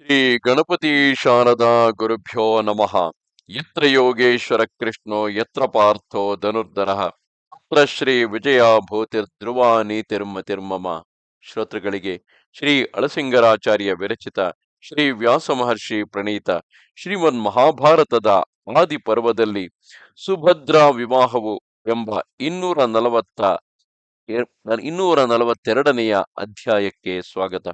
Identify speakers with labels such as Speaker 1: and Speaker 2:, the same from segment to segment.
Speaker 1: ಶ್ರೀ ಗಣಪತಿ ಶಾರದಾ ಗುರುಭ್ಯೋ ನಮಃ. ಯತ್ರ ಯೋಗೇಶ್ವರ ಕೃಷ್ಣೋ, ಯತ್ರ ಪಾರ್ಥೋ ಧನುರ್ಧರ. ಅತ್ರ ಶ್ರೀ ವಿಜಯ ಭೂತಿರ್ ಧ್ರುವ ನೀತಿರ್ಮತಿರ್ಮಮ ಶ್ರೋತೃಗಳಿಗೆ ಶ್ರೀ ಅಳಸಿಂಗರಾಚಾರ್ಯ ವಿರಚಿತ ಶ್ರೀ ವ್ಯಾಸ ಮಹರ್ಷಿ ಪ್ರಣೀತ ಶ್ರೀಮನ್ ಮಹಾಭಾರತದ ಆದಿ ಪರ್ವದಲ್ಲಿ ಸುಭದ್ರಾ ವಿವಾಹವು ಎಂಬ ಇನ್ನೂರ ನಲವತ್ತ ಇನ್ನೂರ ನಲವತ್ತೆರಡನೆಯ ಅಧ್ಯಾಯಕ್ಕೆ ಸ್ವಾಗತ.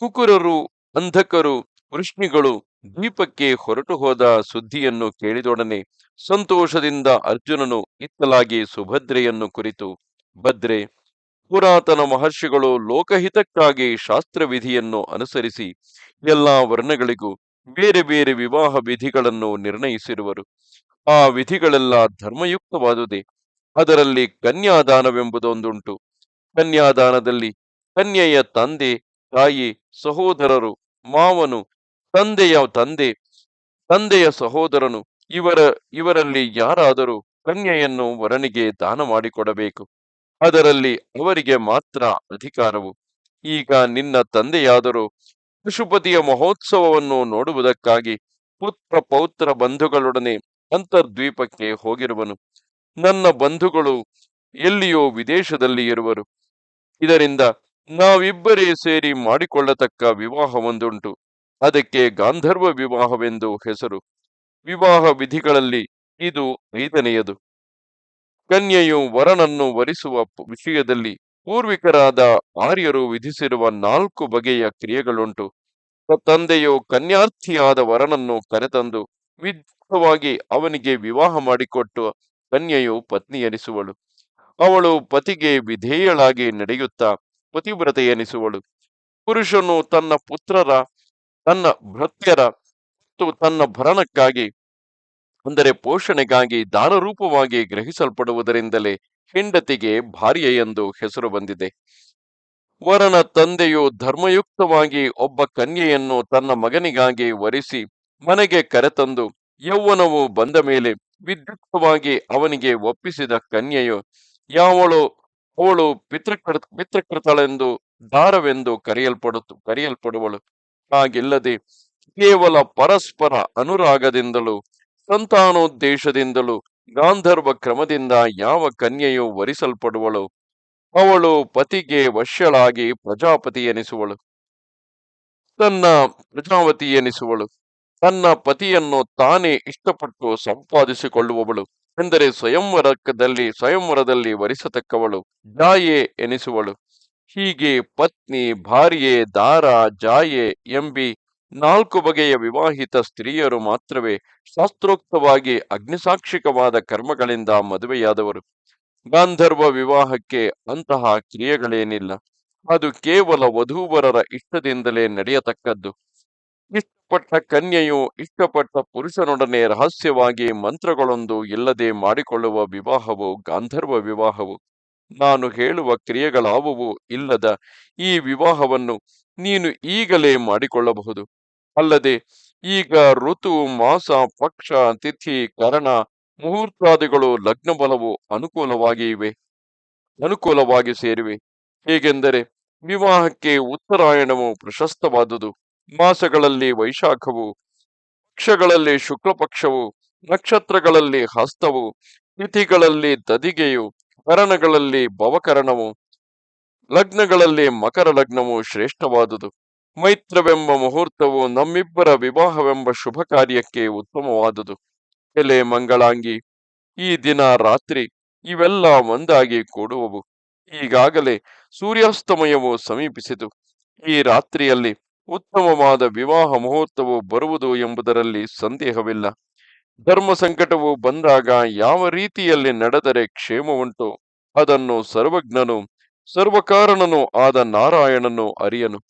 Speaker 1: ಕುಕುರರು ಅಂಧಕರು ವೃಷ್ಣಿಗಳು ದ್ವೀಪಕ್ಕೆ ಹೊರಟು ಹೋದ ಸುದ್ದಿಯನ್ನು ಕೇಳಿದೊಡನೆ ಸಂತೋಷದಿಂದ ಅರ್ಜುನನು ಇತ್ತಲಾಗಿ ಸುಭದ್ರೆಯನ್ನು ಕುರಿತು, ಭದ್ರೆ, ಪುರಾತನ ಮಹರ್ಷಿಗಳು ಲೋಕಹಿತಕ್ಕಾಗಿ ಶಾಸ್ತ್ರವಿಧಿಯನ್ನು ಅನುಸರಿಸಿ ಎಲ್ಲಾ ವರ್ಣಗಳಿಗೂ ಬೇರೆ ಬೇರೆ ವಿವಾಹ ವಿಧಿಗಳನ್ನು ನಿರ್ಣಯಿಸಿರುವರು. ಆ ವಿಧಿಗಳೆಲ್ಲ ಧರ್ಮಯುಕ್ತವಾದುದೇ. ಅದರಲ್ಲಿ ಕನ್ಯಾದಾನವೆಂಬುದೊಂದುಂಟು. ಕನ್ಯಾದಾನದಲ್ಲಿ ಕನ್ಯೆಯ ತಂದೆ ತಾಯಿ ಸಹೋದರರು, ಮಾವನು, ತಂದೆಯ ತಂದೆ, ತಂದೆಯ ಸಹೋದರನು, ಇವರ, ಇವರಲ್ಲಿ ಯಾರಾದರೂ ಕನ್ಯೆಯನ್ನು ವರನಿಗೆ ದಾನ ಮಾಡಿಕೊಡಬೇಕು. ಅದರಲ್ಲಿ ಅವರಿಗೆ ಮಾತ್ರ ಅಧಿಕಾರವು. ಈಗ ನಿನ್ನ ತಂದೆಯಾದರೂ ಪಶುಪತಿಯ ಮಹೋತ್ಸವವನ್ನು ನೋಡುವುದಕ್ಕಾಗಿ ಪುತ್ರ ಪೌತ್ರ ಬಂಧುಗಳೊಡನೆ ಅಂತರ್ದ್ವೀಪಕ್ಕೆ ಹೋಗಿರುವನು. ನನ್ನ ಬಂಧುಗಳು ಎಲ್ಲಿಯೋ ವಿದೇಶದಲ್ಲಿ ಇರುವರು. ಇದರಿಂದ ನಾವಿಬ್ಬರೇ ಸೇರಿ ಮಾಡಿಕೊಳ್ಳತಕ್ಕ ವಿವಾಹವೊಂದುಂಟು. ಅದಕ್ಕೆ ಗಾಂಧರ್ವ ವಿವಾಹವೆಂದು ಹೆಸರು. ವಿವಾಹ ವಿಧಿಗಳಲ್ಲಿ ಇದು ಐದನೆಯದು. ಕನ್ಯೆಯು ವರನನ್ನು ವರಿಸುವ ವಿಷಯದಲ್ಲಿ ಪೂರ್ವಿಕರಾದ ಆರ್ಯರು ವಿಧಿಸಿರುವ ನಾಲ್ಕು ಬಗೆಯ ಕ್ರಿಯೆಗಳುಂಟು. ತಂದೆಯು ಕನ್ಯಾರ್ಥಿಯಾದ ವರನನ್ನು ಕರೆತಂದು ವಿಧವಾಗಿ ಅವನಿಗೆ ವಿವಾಹ ಮಾಡಿಕೊಟ್ಟು ಕನ್ಯೆಯು ಪತ್ನಿಯನಿಸುವಳು ಅವಳು ಪತಿಗೆ ವಿಧೇಯಳಾಗಿ ನಡೆಯುತ್ತಾ ಪತಿವ್ರತೆ ಎನಿಸುವಳು. ಪುರುಷನು ತನ್ನ ಪುತ್ರರ, ತನ್ನ ಭೃತ್ಯರ ಮತ್ತು ತನ್ನ ಭರಣಕ್ಕಾಗಿ, ಅಂದರೆ ಪೋಷಣೆಗಾಗಿ ದಾನರೂಪವಾಗಿ ಗ್ರಹಿಸಲ್ಪಡುವುದರಿಂದಲೇ ಹೆಂಡತಿಗೆ ಭಾರ್ಯ ಎಂದು ಹೆಸರು ಬಂದಿದೆ. ವರನ ತಂದೆಯು ಧರ್ಮಯುಕ್ತವಾಗಿ ಒಬ್ಬ ಕನ್ಯೆಯನ್ನು ತನ್ನ ಮಗನಿಗಾಗಿ ವರಿಸಿ ಮನೆಗೆ ಕರೆತಂದು ಯೌವನವು ಬಂದ ಮೇಲೆ ವಿದ್ಯುಕ್ತವಾಗಿ ಅವನಿಗೆ ಒಪ್ಪಿಸಿದ ಕನ್ಯೆಯು, ಯಾವಳು ಅವಳು ಪಿತೃಕೃ, ಪಿತೃಕೃತಳೆಂದು ದಾರವೆಂದು ಕರೆಯಲ್ಪಡುತ್ತ, ಕರೆಯಲ್ಪಡುವಳು. ಹಾಗಿಲ್ಲದೆ ಕೇವಲ ಪರಸ್ಪರ ಅನುರಾಗದಿಂದಲೂ, ಸಂತಾನೋದ್ದೇಶದಿಂದಲೂ, ಗಾಂಧರ್ವ ಕ್ರಮದಿಂದ ಯಾವ ಕನ್ಯೆಯು ವರಿಸಲ್ಪಡುವಳು. ಅವಳು ಪತಿಗೆ ವಶ್ಯಳಾಗಿ ಪ್ರಜಾಪತಿ ಎನಿಸುವಳು. ತನ್ನ ಪ್ರಜಾವತಿ ಎನಿಸುವಳು. ತನ್ನ ಪತಿಯನ್ನು ತಾನೇ ಇಷ್ಟಪಟ್ಟು ಸಂಪಾದಿಸಿಕೊಳ್ಳುವವಳು. ಎಂದರೆ ಸ್ವಯಂವರದಲ್ಲಿ ಸ್ವಯಂವರದಲ್ಲಿ ವರಿಸತಕ್ಕವಳು. ಜಾಯೆ ಎನಿಸುವಳು. ಹೀಗೆ ಪತ್ನಿ ಭಾರ್ಯೆ ದಾರ ಜಾಯೆ ಎಂಬಿ ನಾಲ್ಕು ಬಗೆಯ ವಿವಾಹಿತ ಸ್ತ್ರೀಯರು ಮಾತ್ರವೇ ಶಾಸ್ತ್ರೋಕ್ತವಾಗಿ ಅಗ್ನಿಸಾಕ್ಷಿಕವಾದ ಕರ್ಮಗಳಿಂದ ಮದುವೆಯಾದವರು. ಗಾಂಧರ್ವ ವಿವಾಹಕ್ಕೆ ಅಂತಹ ಕ್ರಿಯೆಗಳೇನಿಲ್ಲ. ಅದು ಕೇವಲ ವಧೂವರರ ಇಷ್ಟದಿಂದಲೇ ನಡೆಯತಕ್ಕದ್ದು. ಇಷ್ಟಪಟ್ಟ ಕನ್ಯೆಯು ಇಷ್ಟಪಟ್ಟ ಪುರುಷನೊಡನೆ ರಹಸ್ಯವಾಗಿ ಮಂತ್ರಗಳೊಂದು ಇಲ್ಲದೆ ಮಾಡಿಕೊಳ್ಳುವ ವಿವಾಹವು, ಗಾಂಧರ್ವ ವಿವಾಹವು, ನಾನು ಹೇಳುವ ಕ್ರಿಯೆಗಳಾವುವು ಇಲ್ಲದ ಈ ವಿವಾಹವನ್ನು ನೀನು ಈಗಲೇ ಮಾಡಿಕೊಳ್ಳಬಹುದು. ಅಲ್ಲದೆ ಈಗ ಋತು, ಮಾಸ, ಪಕ್ಷ, ತಿಥಿ, ಕರಣ, ಮುಹೂರ್ತಾದಿಗಳು ಲಗ್ನಬಲವು ಅನುಕೂಲವಾಗಿ ಇವೆ. ಅನುಕೂಲವಾಗಿ ಸೇರಿವೆ. ಹೇಗೆಂದರೆ, ವಿವಾಹಕ್ಕೆ ಉತ್ತರಾಯಣವು ಪ್ರಶಸ್ತವಾದುದು. ಮಾಸಗಳಲ್ಲಿ ವೈಶಾಖವು ಪಕ್ಷಗಳಲ್ಲಿ ಶುಕ್ಲ ಪಕ್ಷವು ನಕ್ಷತ್ರಗಳಲ್ಲಿ ಹಸ್ತವು, ತಿಥಿಗಳಲ್ಲಿ ದದಿಗೆಯು ಕರಣಗಳಲ್ಲಿ ಭವಕರಣವು, ಲಗ್ನಗಳಲ್ಲಿ ಮಕರ ಲಗ್ನವು ಶ್ರೇಷ್ಠವಾದುದು. ಮೈತ್ರವೆಂಬ ಮುಹೂರ್ತವು ನಮ್ಮಿಬ್ಬರ ವಿವಾಹವೆಂಬ ಶುಭ ಕಾರ್ಯಕ್ಕೆ ಉತ್ತಮವಾದುದು. ಎಲೆ ಮಂಗಳಾಂಗಿ, ಈ ದಿನ ರಾತ್ರಿ ಇವೆಲ್ಲ ಒಂದಾಗಿ ಕೂಡುವವು. ಈಗಾಗಲೇ ಸೂರ್ಯಾಸ್ತಮಯವು ಸಮೀಪಿಸಿತು. ಈ ರಾತ್ರಿಯಲ್ಲಿ ಉತ್ತಮವಾದ ವಿವಾಹ ಮುಹೂರ್ತವು ಬರುವುದು ಎಂಬುದರಲ್ಲಿ ಸಂದೇಹವಿಲ್ಲ. ಧರ್ಮ ಸಂಕಟವು ಬಂದಾಗ ಯಾವ ರೀತಿಯಲ್ಲಿ ನಡೆದರೆ ಕ್ಷೇಮವುಂಟು, ಅದನ್ನು ಸರ್ವಜ್ಞನು, ಸರ್ವಕಾರಣನು ಆದ ನಾರಾಯಣನು ಅರಿಯನು.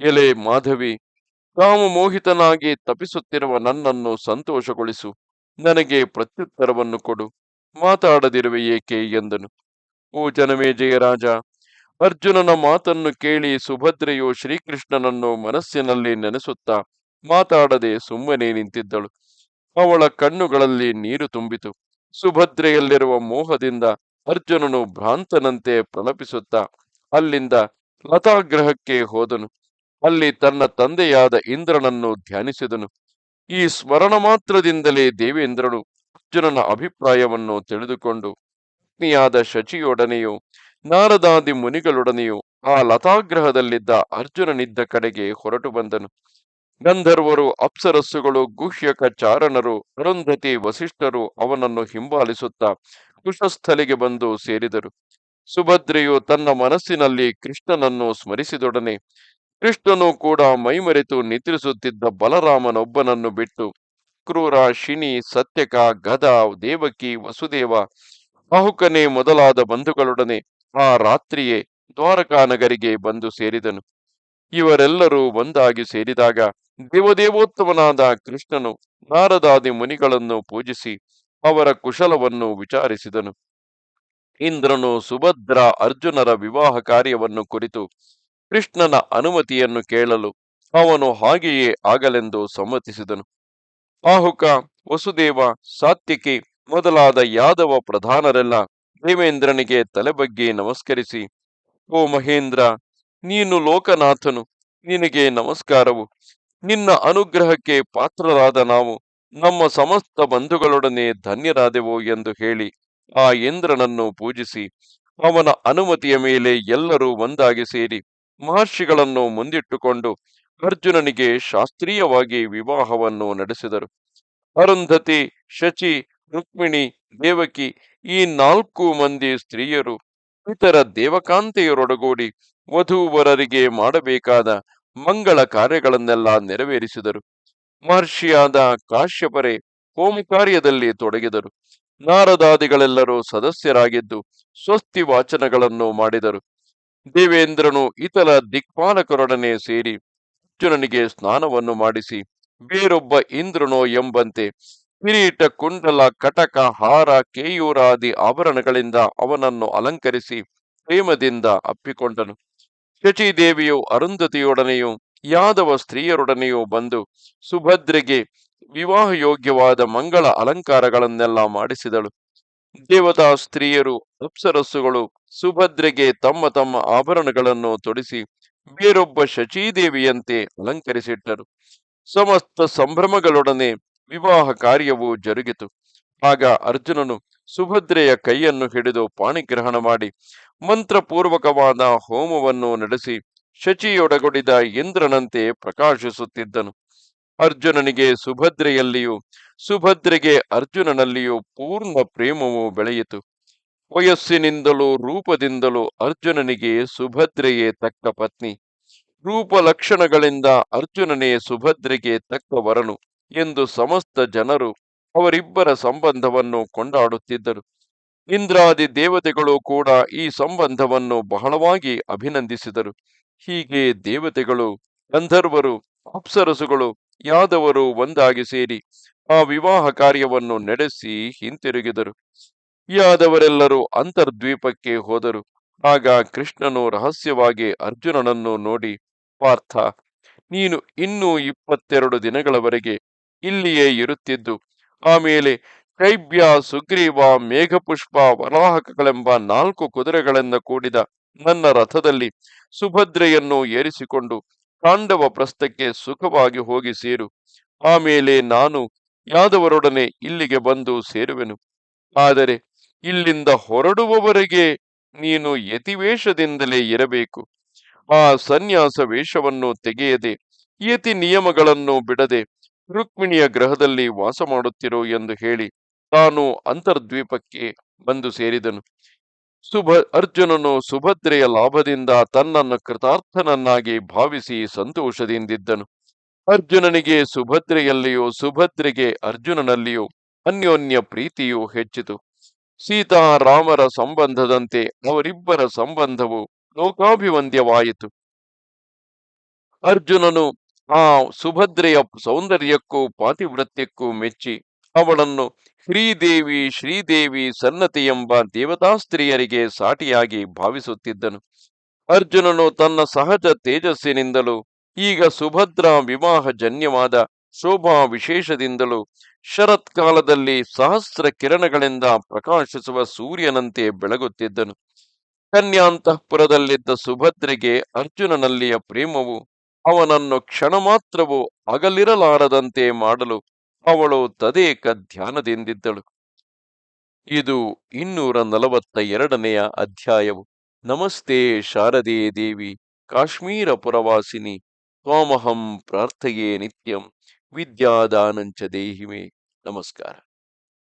Speaker 1: ಎಲೆ ಮಾಧವಿ ಕಾಮಮೋಹಿತನಾಗಿ ತಪಿಸುತ್ತಿರುವ ನನ್ನನ್ನು ಸಂತೋಷಗೊಳಿಸು, ನನಗೆ ಪ್ರತ್ಯುತ್ತರವನ್ನು ಕೊಡು, ಮಾತಾಡದಿರುವೆ ಏಕೆ ಎಂದನು. ಓ ಜನಮೇಜಯ ರಾಜ ಅರ್ಜುನನ ಮಾತನ್ನು ಕೇಳಿ ಸುಭದ್ರೆಯು ಶ್ರೀಕೃಷ್ಣನನ್ನು ಮನಸ್ಸಿನಲ್ಲಿ ನೆನೆಸುತ್ತಾ ಮಾತಾಡದೆ ಸುಮ್ಮನೆ ನಿಂತಿದ್ದಳು. ಅವಳ ಕಣ್ಣುಗಳಲ್ಲಿ ನೀರು ತುಂಬಿತು. ಸುಭದ್ರೆಯಲ್ಲಿರುವ ಮೋಹದಿಂದ ಅರ್ಜುನನು ಭ್ರಾಂತನಂತೆ ಪ್ರಲಪಿಸುತ್ತಾ ಅಲ್ಲಿಂದ ಲತಾಗ್ರಹಕ್ಕೆ ಹೋದನು. ಅಲ್ಲಿ ತನ್ನ ತಂದೆಯಾದ ಇಂದ್ರನನ್ನು ಧ್ಯಾನಿಸಿದನು. ಈ ಸ್ಮರಣ ಮಾತ್ರದಿಂದಲೇ ದೇವೇಂದ್ರನು ಅರ್ಜುನನ ಅಭಿಪ್ರಾಯವನ್ನು ತಿಳಿದುಕೊಂಡು, ಪತ್ನಿಯಾದ ಶಚಿಯೊಡನೆಯೂ ನಾರದಾದಿ ಮುನಿಗಳೊಡನೆಯೂ ಆ ಲತಾಗ್ರಹದಲ್ಲಿದ್ದ ಅರ್ಜುನನಿದ್ದ ಕಡೆಗೆ ಹೊರಟು ಬಂದನು. ಗಂಧರ್ವರು, ಅಪ್ಸರಸ್ಸುಗಳು, ಗುಹ್ಯಕ ಚಾರಣರು, ಅರುಂಧತಿ ವಸಿಷ್ಠರು ಅವನನ್ನು ಹಿಂಬಾಲಿಸುತ್ತಾ ಕುಶಸ್ಥಲಿಗೆ ಬಂದು ಸೇರಿದರು. ಸುಭದ್ರೆಯು ತನ್ನ ಮನಸ್ಸಿನಲ್ಲಿ ಕೃಷ್ಣನನ್ನು ಸ್ಮರಿಸಿದೊಡನೆ ಕೃಷ್ಣನು ಕೂಡ ಮೈಮರೆತು ನಿದ್ರಿಸುತ್ತಿದ್ದ ಬಲರಾಮನೊಬ್ಬನನ್ನು ಬಿಟ್ಟು ಕ್ರೂರ ಶಿನಿ ಸತ್ಯಕ, ಗದ, ದೇವಕಿ, ವಸುದೇವ ಬಾಹುಕನೆ ಮೊದಲಾದ ಬಂಧುಗಳೊಡನೆ ಆ ರಾತ್ರಿಯೇ ದ್ವಾರಕಾನಗರಿಗೆ ಬಂದು ಸೇರಿದನು. ಇವರೆಲ್ಲರೂ ಒಂದಾಗಿ ಸೇರಿದಾಗ ದೇವದೇವೋತ್ತಮನಾದ ಕೃಷ್ಣನು ನಾರದಾದಿ ಮುನಿಗಳನ್ನು ಪೂಜಿಸಿ ಅವರ ಕುಶಲವನ್ನು ವಿಚಾರಿಸಿದನು. ಇಂದ್ರನು ಸುಭದ್ರ ಅರ್ಜುನರ ವಿವಾಹ ಕಾರ್ಯವನ್ನು ಕುರಿತು ಕೃಷ್ಣನ ಅನುಮತಿಯನ್ನು ಕೇಳಲು ಅವನು ಹಾಗೆಯೇ ಆಗಲೆಂದು ಸಮ್ಮತಿಸಿದನು. ಆಹುಕ ವಸುದೇವ, ಸಾತ್ಯಕಿ ಮೊದಲಾದ ಯಾದವ ಪ್ರಧಾನರೆಲ್ಲ ದೇವೇಂದ್ರನಿಗೆ ತಲೆಬಗ್ಗಿ ನಮಸ್ಕರಿಸಿ, ಓ ಮಹೇಂದ್ರ, ನೀನು ಲೋಕನಾಥನು, ನಿನಗೆ ನಮಸ್ಕಾರವು. ನಿನ್ನ ಅನುಗ್ರಹಕ್ಕೆ ಪಾತ್ರರಾದ ನಾವು, ನಮ್ಮ ಸಮಸ್ತ ಬಂಧುಗಳೊಡನೆ ಧನ್ಯರಾದೆವು ಎಂದು ಹೇಳಿ, ಆ ಇಂದ್ರನನ್ನು ಪೂಜಿಸಿ, ಅವನ ಅನುಮತಿಯ ಮೇಲೆ ಎಲ್ಲರೂ ಒಂದಾಗಿ ಸೇರಿ, ಮಹರ್ಷಿಗಳನ್ನು ಮುಂದಿಟ್ಟುಕೊಂಡು ಅರ್ಜುನನಿಗೆ ಶಾಸ್ತ್ರೀಯವಾಗಿ ವಿವಾಹವನ್ನು ನಡೆಸಿದರು. ಅರುಂಧತಿ, ಶಚಿ, ರುಕ್ಮಿಣಿ ದೇವಕಿ, ಈ ನಾಲ್ಕು ಮಂದಿ ಸ್ತ್ರೀಯರು ಇತರ ದೇವಕಾಂತೆಯರೊಡಗೂಡಿ ವಧುವರರಿಗೆ ಮಾಡಬೇಕಾದ ಮಂಗಳ ಕಾರ್ಯಗಳನ್ನೆಲ್ಲ ನೆರವೇರಿಸಿದರು. ಮಹರ್ಷಿಯಾದ ಕಾಶ್ಯಪರೆ ಹೋಮ ಕಾರ್ಯದಲ್ಲಿ ತೊಡಗಿದರು. ನಾರದಾದಿಗಳೆಲ್ಲರೂ ಸದಸ್ಯರಾಗಿದ್ದು ಸ್ವಸ್ತಿ ವಾಚನಗಳನ್ನು ಮಾಡಿದರು. ದೇವೇಂದ್ರನು ಇತರ ದಿಕ್ಪಾಲಕರೊಡನೆ ಸೇರಿ ಅರ್ಜುನನಿಗೆ ಸ್ನಾನವನ್ನು ಮಾಡಿಸಿ, ಬೇರೊಬ್ಬ ಇಂದ್ರನೋ ಎಂಬಂತೆ ಕಿರೀಟ, ಕುಂಡಲ, ಕಟಕ, ಹಾರ, ಕೇಯೂರಾದಿ ಆಭರಣಗಳಿಂದ ಅವನನ್ನು ಅಲಂಕರಿಸಿ ಪ್ರೇಮದಿಂದ ಅಪ್ಪಿಕೊಂಡನು. ಶಚಿದೇವಿಯು ಅರುಂಧತಿಯೊಡನೆಯೂ, ಯಾದವ ಸ್ತ್ರೀಯರೊಡನೆಯೂ ಬಂದು ಸುಭದ್ರೆಗೆ ವಿವಾಹ ಯೋಗ್ಯವಾದ ಮಂಗಳ ಅಲಂಕಾರಗಳನ್ನೆಲ್ಲ ಮಾಡಿಸಿದಳು. ದೇವತಾ ಸ್ತ್ರೀಯರು, ಅಪ್ಸರಸ್ಸುಗಳು ಸುಭದ್ರೆಗೆ ತಮ್ಮ ತಮ್ಮ ಆಭರಣಗಳನ್ನು ತೊಡಿಸಿ ಬೇರೊಬ್ಬ ಶಚೀದೇವಿಯಂತೆ ಅಲಂಕರಿಸಿಟ್ಟರು. ಸಮಸ್ತ ಸಂಭ್ರಮಗಳೊಡನೆ ವಿವಾಹ ಕಾರ್ಯವು ಜರುಗಿತು. ಆಗ ಅರ್ಜುನನು ಸುಭದ್ರೆಯ ಕೈಯನ್ನು ಹಿಡಿದು ಪಾಣಿಗ್ರಹಣ ಮಾಡಿ ಮಂತ್ರಪೂರ್ವಕವಾದ ಹೋಮವನ್ನು ನಡೆಸಿ ಶಚಿಯೊಡಗೊಡಿದ ಇಂದ್ರನಂತೆ ಪ್ರಕಾಶಿಸುತ್ತಿದ್ದನು. ಅರ್ಜುನನಿಗೆ ಸುಭದ್ರೆಯಲ್ಲಿಯೂ ಸುಭದ್ರೆಗೆ ಅರ್ಜುನನಲ್ಲಿಯೂ ಪೂರ್ಣ ಪ್ರೇಮವು ಬೆಳೆಯಿತು. ವಯಸ್ಸಿನಿಂದಲೂ ರೂಪದಿಂದಲೂ ಅರ್ಜುನನಿಗೆ ಸುಭದ್ರೆಯೇ ತಕ್ಕ ಪತ್ನಿ. ರೂಪ ಲಕ್ಷಣಗಳಿಂದ ಅರ್ಜುನನೇ ಸುಭದ್ರೆಗೆ ತಕ್ಕ ವರನು. ಎಂದು ಸಮಸ್ತ ಜನರು ಅವರಿಬ್ಬರ ಸಂಬಂಧವನ್ನು ಕೊಂಡಾಡುತ್ತಿದ್ದರು. ಇಂದ್ರಾದಿ ದೇವತೆಗಳು ಕೂಡ ಈ ಸಂಬಂಧವನ್ನು ಬಹಳವಾಗಿ ಅಭಿನಂದಿಸಿದರು. ಹೀಗೆ ದೇವತೆಗಳು, ಗಂಧರ್ವರು, ಅಪ್ಸರಸುಗಳು, ಯಾದವರು ಒಂದಾಗಿ ಸೇರಿ ಆ ವಿವಾಹ ಕಾರ್ಯವನ್ನು ನಡೆಸಿ ಹಿಂತಿರುಗಿದರು. ಯಾದವರೆಲ್ಲರೂ ಅಂತರ್ದ್ವೀಪಕ್ಕೆ ಹೋದರು. ಆಗ ಕೃಷ್ಣನು ರಹಸ್ಯವಾಗಿ ಅರ್ಜುನನನ್ನು ನೋಡಿ, ಪಾರ್ಥ, ನೀನು ಇನ್ನೂ ಇಪ್ಪತ್ತೆರಡು ದಿನಗಳವರೆಗೆ ಇಲ್ಲಿಯೇ ಇರುತ್ತಿದ್ದು. ಆಮೇಲೆ ಕೈಬ್ಯ ಸುಗ್ರೀವ, ಮೇಘಪುಷ್ಪ, ವರಾಹಕಗಳೆಂಬ ನಾಲ್ಕು ಕುದುರೆಗಳಿಂದ ಕೂಡಿದ ನನ್ನ ರಥದಲ್ಲಿ ಸುಭದ್ರೆಯನ್ನು ಏರಿಸಿಕೊಂಡು ತಾಂಡವ ಪ್ರಸ್ಥಕ್ಕೆ ಸುಖವಾಗಿ ಹೋಗಿ ಸೇರು. ಆಮೇಲೆ ನಾನು ಯಾದವರೊಡನೆ ಇಲ್ಲಿಗೆ ಬಂದು ಸೇರುವೆನು. ಆದರೆ ಇಲ್ಲಿಂದ ಹೊರಡುವವರೆಗೆ ನೀನು ಯತಿವೇಷದಿಂದಲೇ ಇರಬೇಕು. ಆ ಸನ್ಯಾಸ ವೇಷವನ್ನು ತೆಗೆಯದೆ, ಯತಿ ನಿಯಮಗಳನ್ನು ಬಿಡದೆ ರುಕ್ಮಿಣಿಯ ಗ್ರಹದಲ್ಲಿ ವಾಸ ಮಾಡುತ್ತಿರೋ ಎಂದು ಹೇಳಿ ತಾನು ಅಂತರ್ದ್ವೀಪಕ್ಕೆ ಬಂದು ಸೇರಿದನು. ಸುಭ, ಅರ್ಜುನನು ಸುಭದ್ರೆಯ ಲಾಭದಿಂದ ತನ್ನನ್ನು ಕೃತಾರ್ಥನನ್ನಾಗಿ ಭಾವಿಸಿ ಸಂತೋಷದಿಂದಿದ್ದನು. ಅರ್ಜುನನಿಗೆ ಸುಭದ್ರೆಯಲ್ಲಿಯೂ ಸುಭದ್ರೆಗೆ ಅರ್ಜುನನಲ್ಲಿಯೂ ಅನ್ಯೋನ್ಯ ಪ್ರೀತಿಯೂ ಹೆಚ್ಚಿತು. ಸೀತಾ ರಾಮರ ಸಂಬಂಧದಂತೆ ಅವರಿಬ್ಬರ ಸಂಬಂಧವು ಲೋಕಾಭಿವಂದ್ಯವಾಯಿತು. ಅರ್ಜುನನು ಆ ಸುಭದ್ರೆಯ ಸೌಂದರ್ಯಕ್ಕೂ, ಪಾತಿವ್ರತ್ಯಕ್ಕೂ ಮೆಚ್ಚಿ ಅವಳನ್ನು ಶ್ರೀದೇವಿ ಶ್ರೀದೇವಿ ಸನ್ನತಿ ಎಂಬ ದೇವತಾ ಸ್ತ್ರೀಯರಿಗೆ ಸಾಟಿಯಾಗಿ ಭಾವಿಸುತ್ತಿದ್ದನು. ಅರ್ಜುನನು ತನ್ನ ಸಹಜ ತೇಜಸ್ಸಿನಿಂದಲೂ, ಈಗ ಸುಭದ್ರ ವಿವಾಹ ಜನ್ಯವಾದ ಶೋಭಾ ವಿಶೇಷದಿಂದಲೂ ಶರತ್ಕಾಲದಲ್ಲಿ ಸಹಸ್ರ ಕಿರಣಗಳಿಂದ ಪ್ರಕಾಶಿಸುವ ಸೂರ್ಯನಂತೆ ಬೆಳಗುತ್ತಿದ್ದನು. ಕನ್ಯಾಂತಃಪುರದಲ್ಲಿದ್ದ ಸುಭದ್ರೆಗೆ ಅರ್ಜುನನಲ್ಲಿಯ ಪ್ರೇಮವು ಅವನನ್ನು ಕ್ಷಣ ಮಾತ್ರವೂ ಅಗಲಿರಲಾರದಂತೆ ಮಾಡಲು ಅವಳು ತದೇಕ ಧ್ಯಾನದಿಂದಿದ್ದಳು. ಇದು ಇನ್ನೂರ ನಲವತ್ತ ಎರಡನೆಯ ಅಧ್ಯಾಯವು. ನಮಸ್ತೆ ಶಾರದೆ ದೇವಿ, ಕಾಶ್ಮೀರ ಪುರವಾಸಿನಿ, ತ್ವಾಮಹಂ ಪ್ರಾರ್ಥೆಯೇ ನಿತ್ಯಂ, ವಿದ್ಯಾದಾನಂಚ ದೇಹಿಮೆ. ನಮಸ್ಕಾರ.